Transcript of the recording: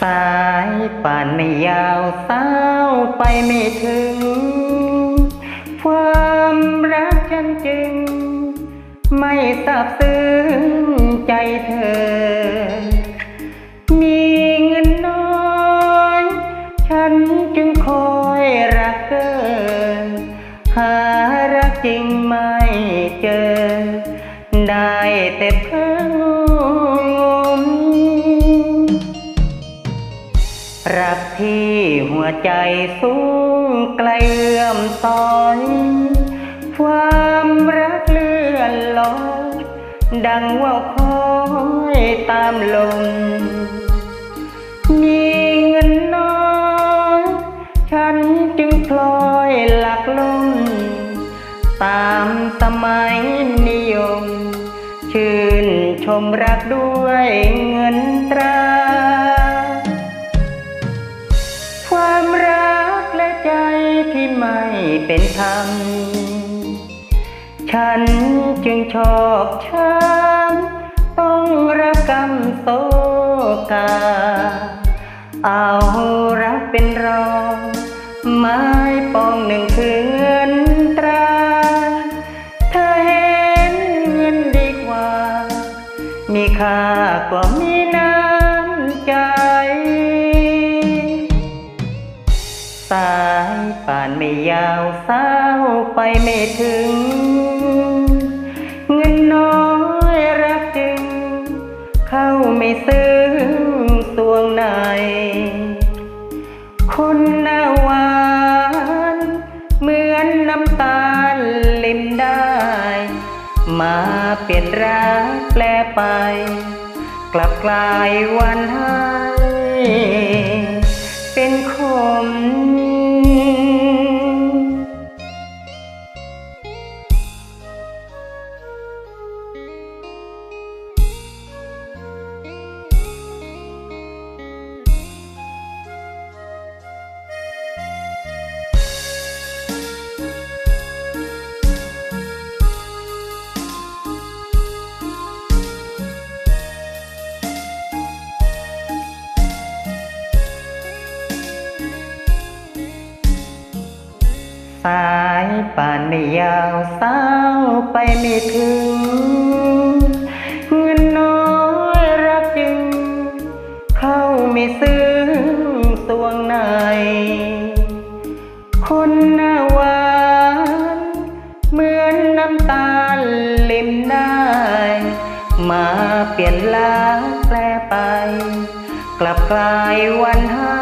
สายป่านไม่ยาวสาวไปไม่ถึง ความรักฉันจึง ไม่ทราบซึ้ง ใจสูงไกลเอื้อมซอยความรักเลื่อนลอยดังว่าคอยตามลมมีเงินน้อยฉันจึงพลอยหลักลมตามสมัยนิยม ชื่นชมรักด้วยเงินตรา ที่ไม่เป็นธรรม ฉันจึงชอบช้ำต้องระกำโศกา เอารักเป็นรองไม้ปองหนึ่งคือเงินตรา เธอเห็นเงินดีกว่า มีค่ากว่ามีน้ำใจ ป่านไม่ยาวสาวไปไม่ถึง เงินน้อยรักจึง เข้าไม่ซึ้งสวงใน คนหน้าหวาน เหมือนน้ำตาลลิมได้ มาเปลี่ยนรักแปลไป กลับกลายวันให้เป็นคมายป่านไม่ยาวสาวไปไม่ถึง เงินน้อยรักจึง เข้าไม่ซึ้งสวงใน คนหน้าหวาน เหมือนน้ำตาลลิมได้ มาเปลี่ยนล้างแปลไป กลับกลายวันให้